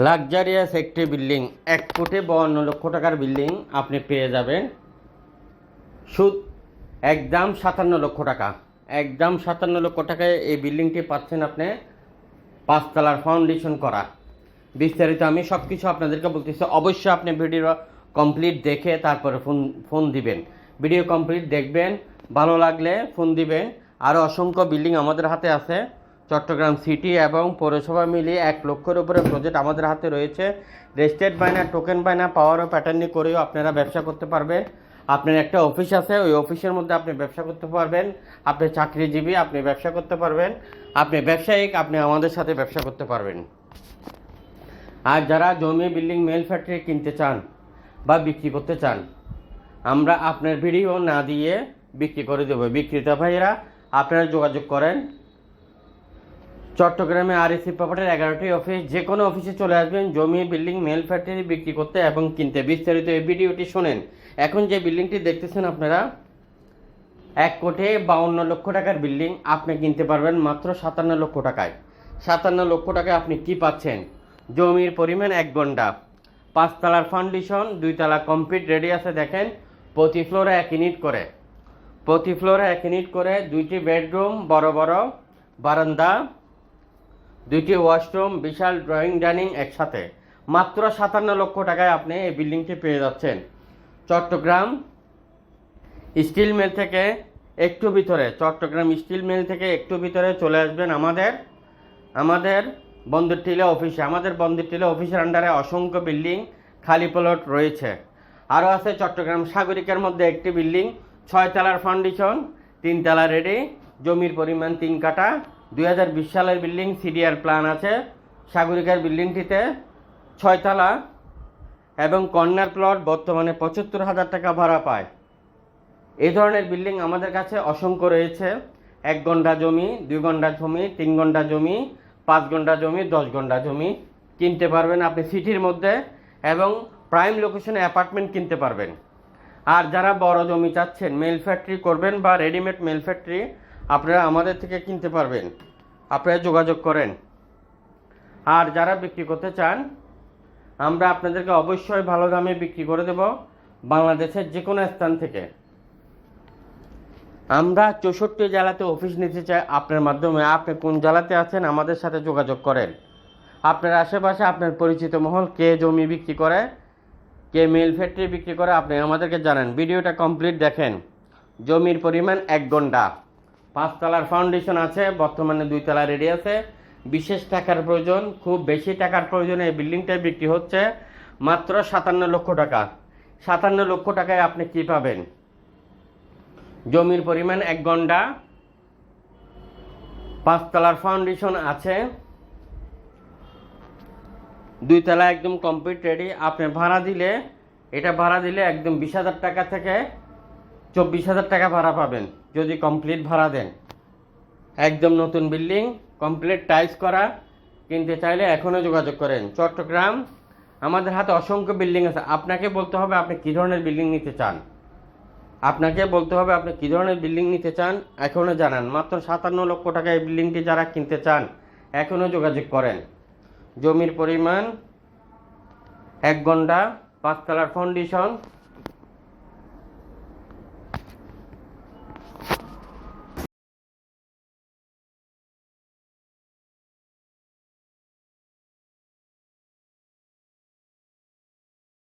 Luxurious একটি building. এক কোটি বাউন্ন লক্ষ টাকার বিল্ডিং আপনি পেয়ে যাবেন। সুদ একদম সাতান্ন লক্ষ টাকা। একদম সাতান্ন লক্ষ টাকায় এই বিল্ডিংটি পাচ্ছেন আপনি পাঁচতলার ফাউন্ডেশন করা। বিস্তারিত আমি সব কিছু আপনাদেরকে বলতেছি। অবশ্যই আপনি ভিডিও কমপ্লিট দেখে তারপরে ফোন ফোন দিবেন। ভিডিও কমপ্লিট দেখবেন, ভালো লাগলে ফোন দিবেন। আরও অসংখ্য বিল্ডিং আমাদের হাতে আছে। চট্টগ্রাম সিটি এবং পৌরসভা মিলিয়ে এক লক্ষের উপরে প্রজেক্ট আমাদের হাতে রয়েছে। রেজিস্ট্রেড বায়না টোকেন বায়না পাওয়ার ও প্যাটার্নি করেও আপনারা ব্যবসা করতে পারবেন। আপনার একটা অফিস আছে, ওই অফিসের মধ্যে আপনি ব্যবসা করতে পারবেন। আপনি চাকরিজীবী, আপনি ব্যবসা করতে পারবেন। আপনি ব্যবসায়িক, আপনি আমাদের সাথে ব্যবসা করতে পারবেন। আর যারা জমি বিল্ডিং মেল ফ্যাক্টরি কিনতে চান বা বিক্রি করতে চান, আমরা আপনার ভিডিও না দিয়ে বিক্রি করে দেবো। বিক্রেতা ভাইয়েরা, আপনারা যোগাযোগ করেন। চট্টগ্রামে আর এসি প্রপার্টির এগারোটি অফিস, যে কোনো অফিসে চলে আসবেন জমি বিল্ডিং, মেল ফ্যাক্টরি বিক্রি করতে এবং কিনতে। বিস্তারিত এই ভিডিওটি শোনেন। এখন যে বিল্ডিংটি দেখতেছেন আপনারা, এক কোটি বাউন্ন লক্ষ টাকার বিল্ডিং আপনি কিনতে পারবেন মাত্র সাতান্ন লক্ষ টাকায়। সাতান্ন লক্ষ টাকায় আপনি কি পাচ্ছেন? জমির পরিমাণ এক ঘণ্টা। পাঁচতলার ফাউন্ডেশন, দুইতলা কমপ্লিট রেডি আছে, দেখেন, প্রতি ফ্লোরে এক ইউনিট করে। প্রতি ফ্লোরে এক ইউনিট করে দুইটি বেডরুম, বড় বড় বারান্দা দুইটি ওয়াশরুম, বিশাল ড্রয়িং, ডাইনিং একসাথে। মাত্র সাতান্ন লক্ষ টাকায় আপনি এই বিল্ডিংটি পেয়ে যাচ্ছেন। চট্টগ্রাম স্টিল মিল থেকে একটু ভিতরে, চট্টগ্রাম স্টিল মিল থেকে একটু ভিতরে চলে আসবেন আমাদের। আমাদের বন্দরটিলা অফিসে, আমাদের বন্দরটিলা অফিসের আন্ডারে অসংখ্য বিল্ডিং খালি প্লট রয়েছে। আরও আছে চট্টগ্রাম সাগরিকার মধ্যে একটি বিল্ডিং ছয় ছয়তলার ফাউন্ডেশন তিনতলা রেডি জমির পরিমাণ তিন কাটা দুই হাজার বিশ সালের বিল্ডিং সিডিআর প্ল্যান আছে। সাগরিকার বিল্ডিংটিতে ছয়তলা এবং কর্নার প্লট বর্তমানে পঁচাত্তর হাজার টাকা ভাড়া পায়। এই ধরনের বিল্ডিং আমাদের কাছে অসংখ্য রয়েছে। এক ঘণ্টা জমি, দুই ঘণ্টা জমি, তিন ঘণ্টা জমি, পাঁচ ঘণ্টা জমি, দশ ঘণ্টা জমি কিনতে পারবেন আপনি সিটির মধ্যে এবং প্রাইম লোকেশনে অ্যাপার্টমেন্ট কিনতে পারবেন। আর যারা বড় জমি চাচ্ছেন, মেল ফ্যাক্টরি করবেন বা রেডিমেড মেল ফ্যাক্টরি আপনারা আমাদের থেকে কিনতে পারবেন। আপনারা যোগাযোগ করেন। আর যারা বিক্রি করতে চান, আমরা আপনাদেরকে অবশ্যই ভালো দামে বিক্রি করে দেব বাংলাদেশের যে কোনো স্থান থেকে। আমরা চৌষট্টি জেলাতে অফিস নিতে চাই আপনার মাধ্যমে। আপনি কোন জেলাতে আছেন, আমাদের সাথে যোগাযোগ করেন। আপনার আশেপাশে আপনার পরিচিত মহল কে জমি বিক্রি করে, কে মিল ফ্যাক্টরি বিক্রি করে, আপনি আমাদেরকে জানান। ভিডিওটা কমপ্লিট দেখেন। জমির পরিমাণ এক ঘণ্টা। পাঁচতলার ফাউন্ডেশন আছে, বর্তমানে দুইতলা রেডি আছে। বিশেষ টাকার প্রয়োজন, খুব বেশি টাকার প্রয়োজনে এই বিল্ডিংটা বিক্রি হচ্ছে মাত্র সাতান্ন লক্ষ টাকা। সাতান্ন লক্ষ টাকায় আপনি কি পাবেন? জমির পরিমাণ এক ঘণ্টা। পাঁচতলার ফাউন্ডেশন আছে। দুই তলা একদম কমপ্লিট রেডি আপনি ভাড়া দিলে, এটা ভাড়া দিলে একদম বিশ হাজার টাকা থেকে চব্বিশ হাজার টাকা ভাড়া পাবেন। যদি কমপ্লিট ভাড়া দেন। একদম নতুন বিল্ডিং কমপ্লিট টাইলস করা। কিনতে চাইলে এখনও যোগাযোগ করেন। চট্টগ্রাম, আমাদের হাতে অসংখ্য বিল্ডিং আছে। আপনাকে বলতে হবে আপনি কী ধরনের বিল্ডিং নিতে চান? আপনাকে বলতে হবে আপনি কী ধরনের বিল্ডিং নিতে চান? এখনও জানান। মাত্র সাতান্ন লক্ষ টাকা এই বিল্ডিংটি যারা কিনতে চান, এখনও যোগাযোগ করেন। জমির পরিমাণ, এক ঘণ্টা, পাঁচতলার ফাউন্ডেশন